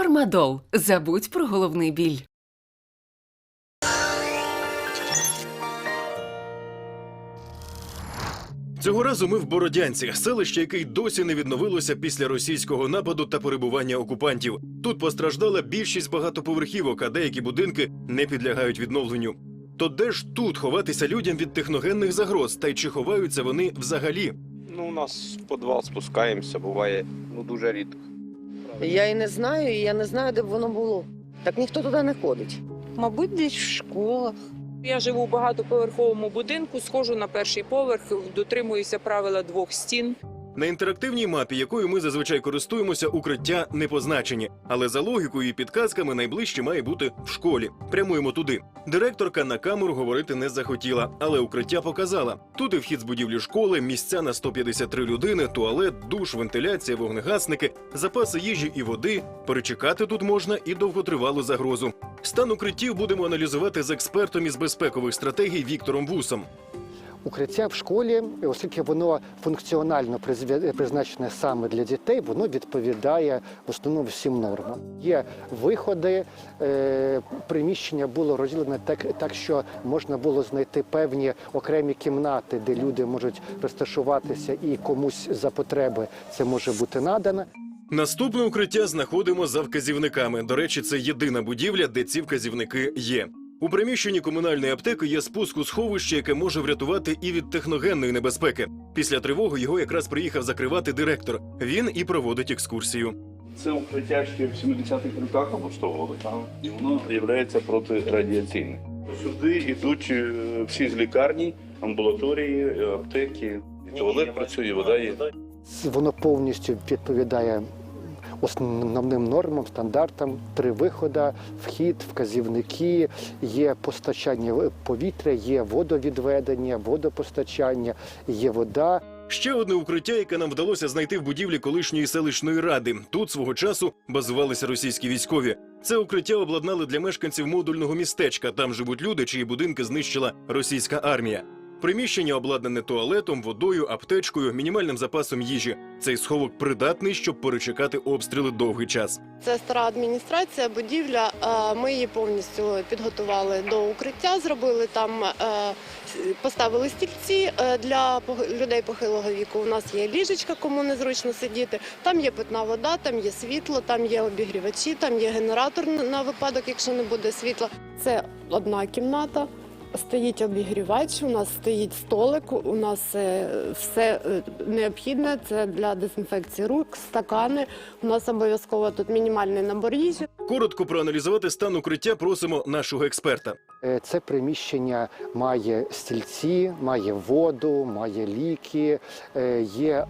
Фармадол. Забудь про головний біль. Цього разу ми в Бородянці, селище, яке й досі не відновилося після російського нападу та перебування окупантів. Тут постраждала більшість багатоповерхівок, а деякі будинки не підлягають відновленню. То де ж тут ховатися людям від техногенних загроз, та й чи ховаються вони взагалі? Ну, у нас в підвал спускаємося, буває ну дуже рідко. Я і не знаю, і я не знаю, де б воно було. Так ніхто туди не ходить. Мабуть, десь в школах. Я живу в багатоповерховому будинку, схожу на перший поверх, дотримуюся правила двох стін. На інтерактивній мапі, якою ми зазвичай користуємося, укриття не позначені, але за логікою і підказками найближче має бути в школі. Прямуємо туди. Директорка на камеру говорити не захотіла, але укриття показала. Тут і вхід з будівлі школи, місця на 153 людини, туалет, душ, вентиляція, вогнегасники, запаси їжі і води. Перечекати тут можна і довготривалу загрозу. Стан укриттів будемо аналізувати з експертом із безпекових стратегій Віктором Вусом. Укриття в школі, оскільки воно функціонально призначене саме для дітей, воно відповідає в основному всім нормам. Є виходи, е, приміщення було розділене так, так, що можна було знайти певні окремі кімнати, де люди можуть розташуватися, і комусь за потреби це може бути надано. Наступне укриття знаходимо за вказівниками. До речі, це єдина будівля, де ці вказівники є. У приміщенні комунальної аптеки є спуск у сховище, яке може врятувати і від техногенної небезпеки. Після тривоги його якраз приїхав закривати директор. Він і проводить екскурсію. Це укриття ще в 70-х роках облаштовували, і воно є протирадіаційним. Сюди йдуть е, всі з лікарні, амбулаторії, аптеки, туалет працює, вода є. Воно повністю відповідає основним нормам, стандартам. Три виходи, вхід, вказівники, є постачання повітря, є водовідведення, водопостачання, є вода. Ще одне укриття, яке нам вдалося знайти в будівлі колишньої селищної ради. Тут свого часу базувалися російські військові. Це укриття обладнали для мешканців модульного містечка. Там живуть люди, чиї будинки знищила російська армія. Приміщення обладнане туалетом, водою, аптечкою, мінімальним запасом їжі. Цей сховок придатний, щоб перечекати обстріли довгий час. Це стара адміністрація, будівля. Ми її повністю підготували до укриття. Зробили там, е, поставили стільці е, для людей похилого віку. У нас є ліжечка, кому незручно сидіти. Там є питна вода, там є світло, там є обігрівачі, там є генератор на випадок, якщо не буде світла. Це одна кімната. Стоїть обігрівач, у нас стоїть столик, у нас е, все е, необхідне. Це для дезінфекції рук, стакани. У нас обов'язково тут мінімальний набор їжі. Коротко проаналізувати стан укриття просимо нашого експерта. Е, Це приміщення має стільці, має воду, має ліки, є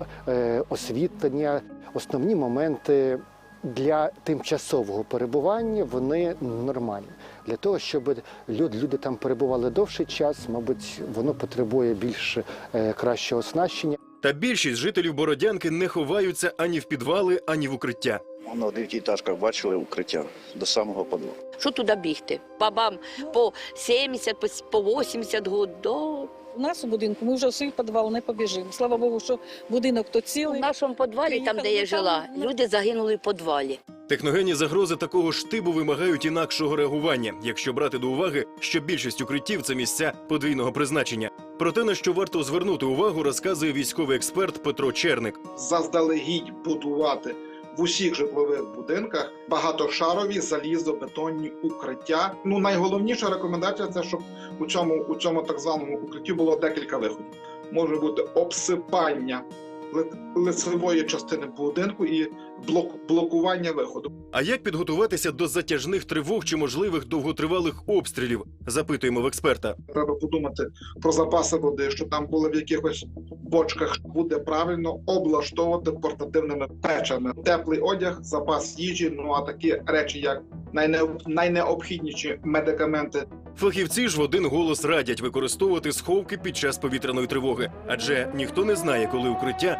освітлення. Основні моменти для тимчасового перебування вони нормальні. Для того, щоб люд- люди там перебували довший час, мабуть, воно потребує більш е, кращого оснащення. Та більшість жителів Бородянки не ховаються ані в підвали, ані в укриття. На дев'ятиэтажках бачили укриття до самого підвалу. Що туди бігти? Бабам по 70, по с- по 80 год. У нас у будинку ми вже в свій підвал не побіжимо. Слава Богу, що будинок то У цілий. нашому підвалі, там, де я жила, люди загинули в підвалі. Техногенні загрози такого ж типу вимагають інакшого реагування, якщо брати до уваги, що більшість укриттів це місця подвійного призначення. Про те, на що варто звернути увагу, розказує військовий експерт Петро Черник. заздалегідь будувати в усіх житлових будинках багатошарові залізобетонні укриття. Ну найголовніша рекомендація це щоб у цьому у цьому так званому укритті було декілька виходів. Може бути обсипання лицевої частини будинку і блок, блокування виходу. А як підготуватися до затяжних тривог чи можливих довготривалих обстрілів? Запитуємо в експерта. Треба подумати про запаси води, що там були в якихось бочках. Буде правильно облаштовувати портативними печами. Теплий одяг, запас їжі. Ну а такі речі, як найне... найнеобхідніші медикаменти, Фахівці ж в один голос радять використовувати сховки під час повітряної тривоги, адже ніхто не знає, коли укриття